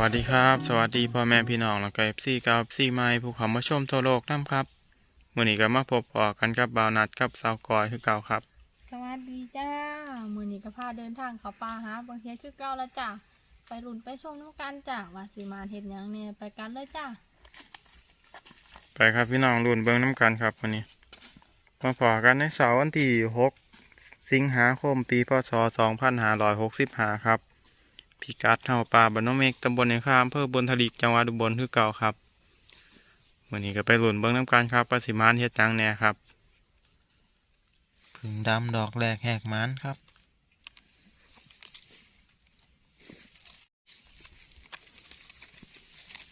วัสดีครับ สวัสดีพ่อแม่พี่น้องแล้วก็เอฟซีกับซีไม้ผู้เขามาชมทั่วโลกน้ำครับมื่อนี้ก็มาพบปอกันกับบาวนัดกับสาวกอยคือเก่าครับ สวัสดีจ้ามือนี้ก็พาเดินทางเขาป่าหาบางเฮ็ดคือเก่าแล้วจ้าไปรุ่นไปชมน้ำกันจ้าว่าสิมาเฮ็ดหยังเนี่ยไปกันเลยจ้าไปครับพี่น้องรุ่นเบิ้งน้ำกันครับวันนี้มาพอกันในเสาร์วันที่หกสิงหาคมปีพศสองพันห้าร้อยหกสิบห้าครับ พิกัดเท่าป่าบ้านน้องเมกตำบลในข้ามอำเภอบนทลิกจังหวัดอุบลคือเก่าครับวันนี้ก็ไปรุ่นเบิ้งน้ำกันครับประสิมานเฮ็ดจังแหน่ครับผึ่งดำดอกแรกแหกมันครับ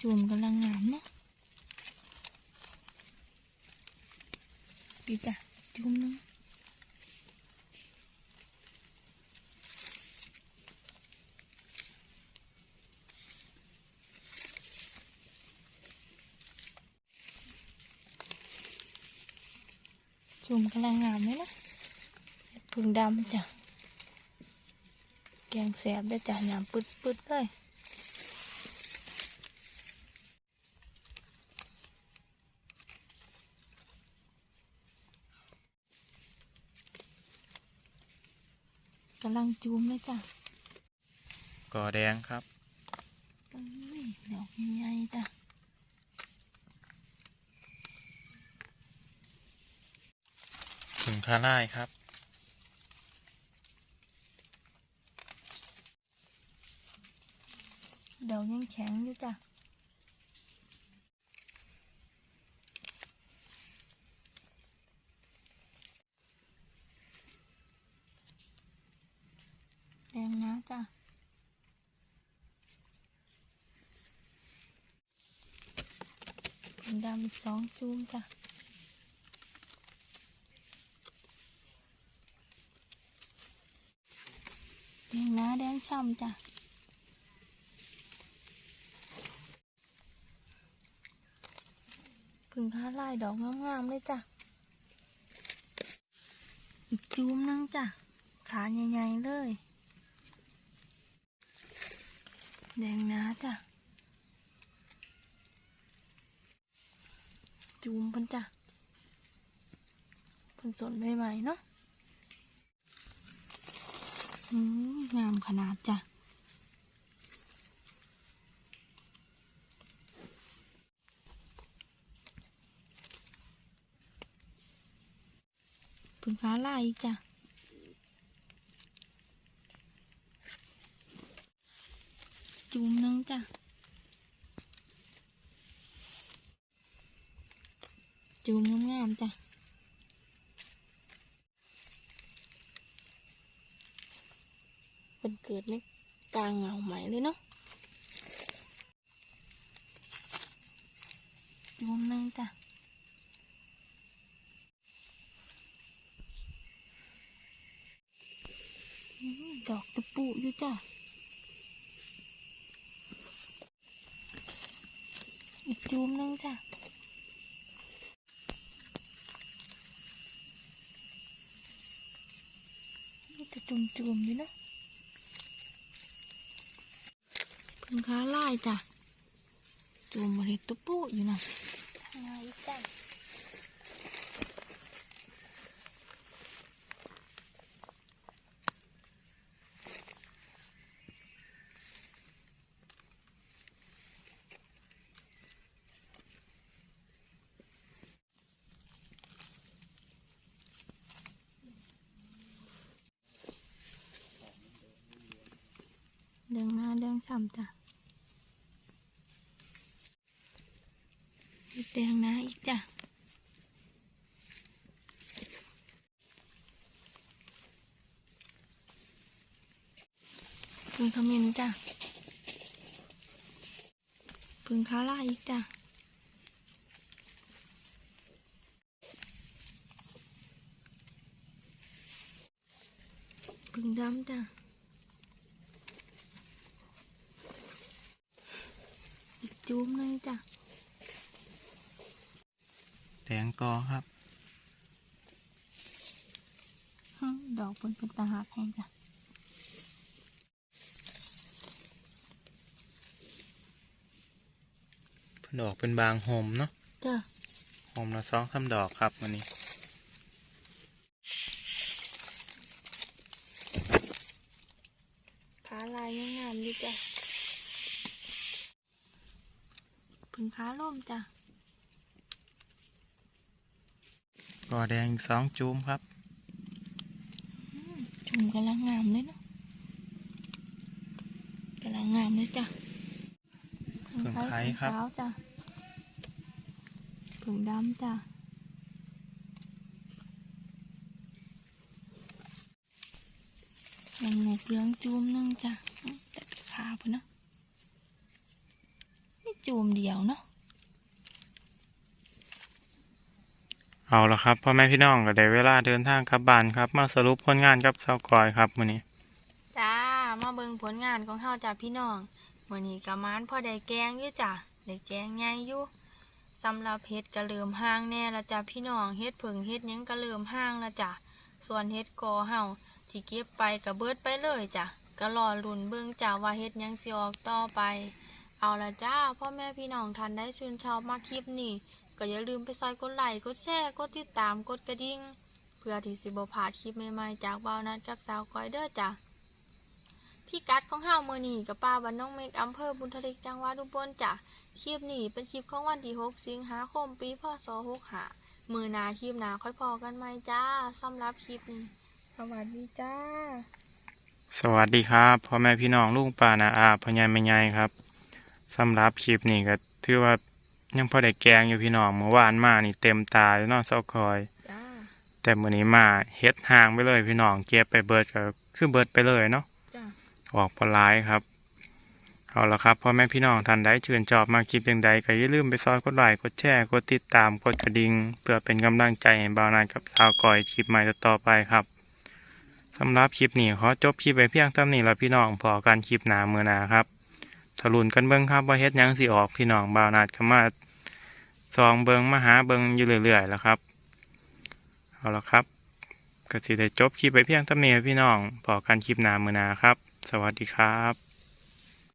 จุ่มกำลังงามเนาะดีจ้ะจุ่มหนึง จุ่มกำลังงามเลยนะผึ่งดำจ้ะ แกงแสบได้จ้ะยามปึดๆเลยกำลังจูมเลยจ้ะก่อแดงครับเอ้ยดอกใหญ่ๆจ้ะ ถึงคาร่ายครับ เดอกยังแข็งอยู่จ้ะแดงนะจ้ะดำสองจูมจ้ะ แดงนะแดง ช่ำจ้ะพึ่งค้าลายดอกงามๆเลยจ้ะ อีกจูมนึงจ้ะ ขาใหญ่ๆเลย แดงนะจ้ะจูมพิ่นจ้ะพิ่นสนใหม่ๆเนาะ งามขนาดจ้ะพึ่งฟ้าลายจ้ะจุ่มนึงจ้ะจุ่มงามๆจ้ะ เป็นเกิดในกลางเงาใหม่เลยเนาะจุ่มหนึงจ้ะอืมดอกตะปูอยู่จ้ะอีกจูมนึงจ้ะนี่จะจุ่มจุมๆอยู่เนอะ พึ่งค้าลายจ้ะจุ่มมาเลยตะปูอยู่นะมาอีกจ้ะเดืองหน้าเดืองซ้ำจ้ะ แดงน้าอีกจ้ะพึ่งขมิ้นจ้ะพึ่งคาร่าอีกจ้ะพึ่งดำจ้ะอีกจูมหนึงจ้ะ งกอครับฮึดอกเป็นเป็นตาหักแห้งจ้ะดอกเป็นบางโฮมเนาะจ้ะโฮมละสองสามดอกครับวันนี้ขาลายยังงามอยู่จ้ะผึ่งขาล่มจ้ะ กอแดงอีกสองจูมครับอืมจุ่มกำลังงามเลยเนาะกำลังงามเลยจ้ะผึ่งไข่ครับ ผึ่งขาวจ้ะผึ่งดำจ้ะยังหมกเหลืองจูมหนึงจ้ะอืมแต่ขาพุ่นเนาะนี่จูมเดียวเนาะ เอาละครับพ่อแม่พี่น้องก็ได้เวลาเดินทางกลับบ้านครับ มาสรุปผลงานกับสากอยครับวันนี้จ้ามาเบิ่งผลงานของเฮาจ้ะพี่น้องมื้อนี้ก็มานพ่อได้แกงอยู่จ้ะได้แกงใหญ่อยู่สำหรับเฮ็ดก็เริ่มห่างแน่ละจ้ะพี่น้องเฮ็ดผึ่งเฮ็ดหยังก็เริ่มห่างละจ้ะส่วนเฮ็ดกอเฮาที่เก็บไปก็เบิดไปเลยจ้ะก็รอลุ้นเบิ่งจ้ะว่าเฮ็ดหยังสิออกต่อไป เอาละจ้าพ่อแม่พี่น้องท่านได้ชื่นชอบมาคลิปนี้ ก็อย่าลืมไปซอยกดไลค์กดแชร์กดติดตามกดกระดิ่งเพื่อที่สิบ่พลาดคลิปใหม่ๆจากบ่านัดกับสาวก้อยเด้อจ้ะพี่กัดของเฮามื้อนีกับป้าบ้านน้องเมกอำเภอบุญทลิกจังหวัดอุบลจ้ะคลิปนี้เป็นคลิปของวันที่6สิงหาคมปีพศ65มือนาคลิปหนาค่อยพอกันใหมจ้าสำหรับคลิปนี้ สวัสดีจ้า สวัสดีครับพ่อแม่พี่น้องลุงป้านาอาพ่อใหญ่แม่ใหญ่ครับสำหรับคลิปนี้ก็ถือว่า ยังพอได้แกงอยู่พี่น้องเมื่อวานมานี่เต็มตาอยู่เนาะสาวกอย จ้าแต่มื้อนี้มาเฮ็ดห่างไปเลยพี่น้องเก็บไปเบิดก็คือเบิดไปเลยเนาะ จ้าออกปลายครับ เอาละครับพ่อแม่พี่น้องท่านใดชื่นชอบมาคลิปอย่างใดก็อย่าลืมไปซอยกดไลค์กดแชร์กดติดตามกดกระดิ่งเพื่อเป็นกำลังใจให้บ่าวนานกับสาวก่อยคลิปใหม่ต่อๆไปครับสำหรับคลิปนี้ขอจบคลิปไปเพียงเท่านี้ละพี่น้องพอกันคลิปหน้ามือหน้าครับ ถลุนกันเบิ้งครับว่าเฮ็ดยังสิออกพี่น้องบ่าวนาดก็มาซองเบิ้งมาหาเบิ้งอยู่เรื่อยๆแล้วครับ เอาละครับก็สิได้จบคลิปไปเพียงเท่านี้พี่น้องพอกันคลิปหน้ามือนาครับ สวัสดีครับ